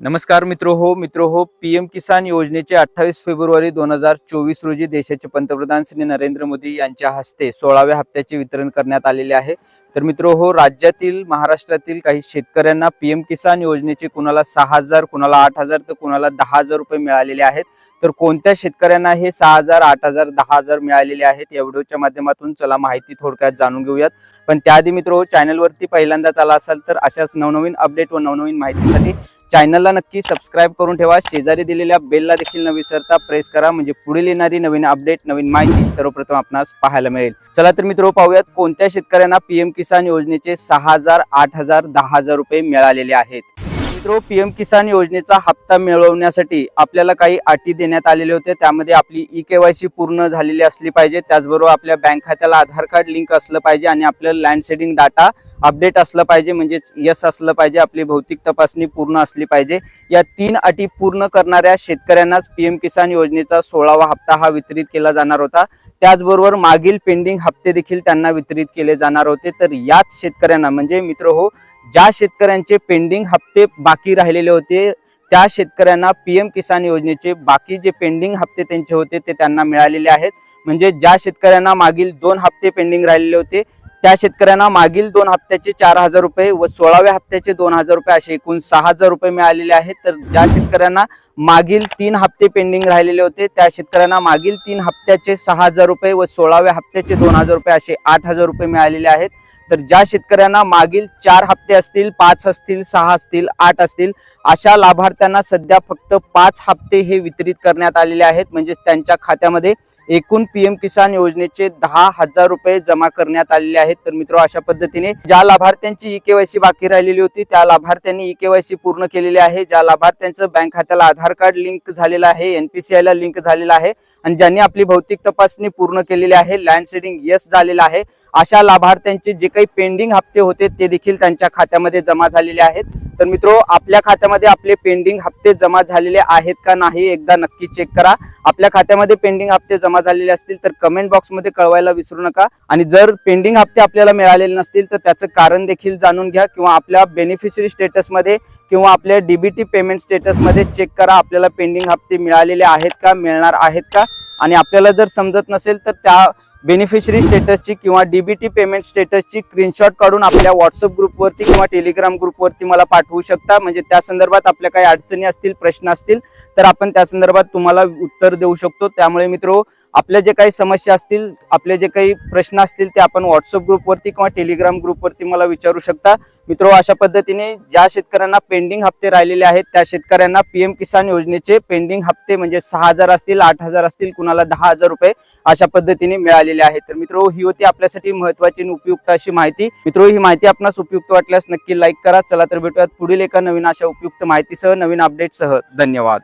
नमस्कार मित्रो हो मित्रो हो पी एम किसान योजनेचे अठ्ठावीस फेब्रुवारी दोन हजार चोवीस रोजी देशाचे पंतप्रधान श्री नरेंद्र मोदी यांच्या हस्ते सोळाव्या हप्त्याचे वितरण करण्यात आलेले आहे. तर मित्रो हो राज्यातील महाराष्ट्रातील काही शेतकऱ्यांना पी एम किसान योजनेचे कुणाला सहा हजार कुणाला आठ हजार तर कुणाला दहा हजार रुपये मिळालेले आहेत. तर कोणत्या शेतकऱ्यांना हे सहा हजार आठ हजार दहा हजार मिळालेले आहेत या व्हिडिओच्या माध्यमातून चला माहिती थोडक्यात जाणून घेऊयात. पण त्याआधी मित्रो हो, चॅनलवरती पहिल्यांदाच आला असाल तर अशाच नवनवीन अपडेट व नवनवीन माहितीसाठी चॅनलला नक्की सबस्क्राईब करून ठेवा. शेजारी दिलेल्या बेलला देखील न विसरता प्रेस करा. म्हणजे पुढील येणारी नवीन अपडेट नवीन माहिती सर्वप्रथम आपणास पाहायला मिळेल. चला तर मित्र पाहूयात कोणत्या शेतकऱ्यांना पीएम किसान योजनेचे सहा हजार आठ हजार दहा हजार रुपये मिळालेले आहेत. मित्रो पीएम किसान योजनेचा हप्ता मिळवण्यासाठी आपल्याला काही अटी देण्यात आलेले होते. त्यामध्ये आपली ई केवायसी पूर्ण झालेली असली पाहिजे. त्याचबरोबर आपल्या बँक खात्याला आधार कार्ड लिंक असलं पाहिजे आणि आपलं लँड सेडिंग डाटा अपडेट असलं पाहिजे म्हणजेच यस असलं पाहिजे आपली भौतिक तपासणी पूर्ण असली पाहिजे. या तीन अटी पूर्ण करणाऱ्या शेतकऱ्यांनाच पीएम किसान योजनेचा सोळावा हप्ता हा वितरित केला जाणार होता. त्याचबरोबर मागील पेंडिंग हप्ते देखील त्यांना वितरित केले जाणार होते. तर याच शेतकऱ्यांना म्हणजे मित्र हो ज्या शेतकऱ्यांचे पेंडिंग हप्ते बाकी राहिलेले होते त्या शेतकऱ्यांना पीएम किसान योजनेचे बाकी जे पेंडिंग हप्ते त्यांचे होते ते त्यांना मिळालेले आहेत. म्हणजे ज्या शेतकऱ्यांना मागील दोन हप्ते पेंडिंग राहिलेले होते त्या शेतकऱ्यांना मागील दोन हप्त्याचे चार हजार रुपये व सोळाव्या हप्त्याचे दोन हजार रुपये असे एकूण सहा हजार रुपये मिळालेले आहेत. तर ज्या शेतकऱ्यांना मागील तीन हप्ते पेंडिंग राहिलेले होते त्या शेतकऱ्यांना मागील तीन हप्त्याचे सहा हजार रुपये व सोळाव्या हप्त्याचे दोन हजार रुपये असे आठ हजार रुपये मिळालेले आहेत. तर ज्या शेतकऱ्यांना मागील चार हप्ते असतील पाच असतील सहा असतील आठ असतील अशा लाभार्थ्यांना सध्या फक्त पाच हप्ते हे वितरित करण्यात आलेले आहेत. म्हणजे त्यांच्या खात्यामध्ये एकूण पीएम किसान योजनेचे दहा हजार रुपये जमा करण्यात आलेले आहेत. तर मित्र अशा पद्धतीने ज्या लाभार्थ्यांची ई केवायसी बाकी राहिलेली होती त्या लाभार्थ्यांनी ई केवायसी पूर्ण केलेली आहे. ज्या लाभार्थ्यांचं बँक खात्याला आधार कार्ड लिंक झालेलं आहे एनपीसीआय ला लिंक झालेलं आहे आणि ज्यांनी आपली भौतिक तपासणी पूर्ण केलेली आहे लँड सेडिंग यस झालेलं आहे अशा लाभार्थ्यांचे जे काही पेंडिंग हप्ते होते ते देखील त्यांच्या खात्यामध्ये जमा झालेले आहेत. तर मित्रो आपल्या खात्यामध्ये आपले पेंडिंग हप्ते जमा झालेले आहेत का नाही एकदा नक्की चेक करा. आपल्या खात्यामध्ये पेंडिंग हप्ते जमा झालेले असतील तर कमेंट बॉक्समध्ये कळवायला विसरू नका. आणि जर पेंडिंग हप्ते आपल्याला मिळालेले नसतील तर त्याचं कारण देखील जाणून घ्या किंवा आपल्या बेनिफिशरी स्टेटसमध्ये किंवा आपल्या डीबीटी पेमेंट स्टेटसमध्ये चेक करा आपल्याला पेंडिंग हप्ते मिळालेले आहेत का मिळणार आहेत का. आणि आपल्याला जर समजत नसेल तर त्या बेनिफिशरी स्टेटसची किंवा डीबीटी पेमेंट स्टेटसची स्क्रीनशॉट काढून आपल्या व्हॉट्सअप ग्रुपवरती किंवा टेलिग्राम ग्रुपवरती मला पाठवू शकता. म्हणजे त्या संदर्भात आपल्या काही अडचणी असतील प्रश्न असतील तर आपण त्या संदर्भात तुम्हाला उत्तर देऊ शकतो. त्यामुळे मित्रो आपल्या जे काही समस्या असतील आपले जे काही प्रश्न असतील ते आपण व्हॉट्सअप ग्रुपवरती किंवा टेलिग्राम ग्रुपवरती मला विचारू शकता. मित्रो अशा पद्धतीने ज्या शेतकऱ्यांना पेंडिंग हप्ते राहिलेले आहेत त्या शेतकऱ्यांना पीएम किसान योजनेचे पेंडिंग हप्ते म्हणजे सहा हजार असतील आठ हजार असतील कुणाला दहा हजार रुपये अशा पद्धतीने मिळालेले आहेत. तर मित्रो ही होती आपल्यासाठी महत्वाची आणि उपयुक्त अशी माहिती. मित्रो ही माहिती आपणास उपयुक्त वाटल्यास नक्की लाईक करा. चला तर भेटूयात पुढील एका नवीन अशा उपयुक्त माहितीसह नवीन अपडेटसह धन्यवाद.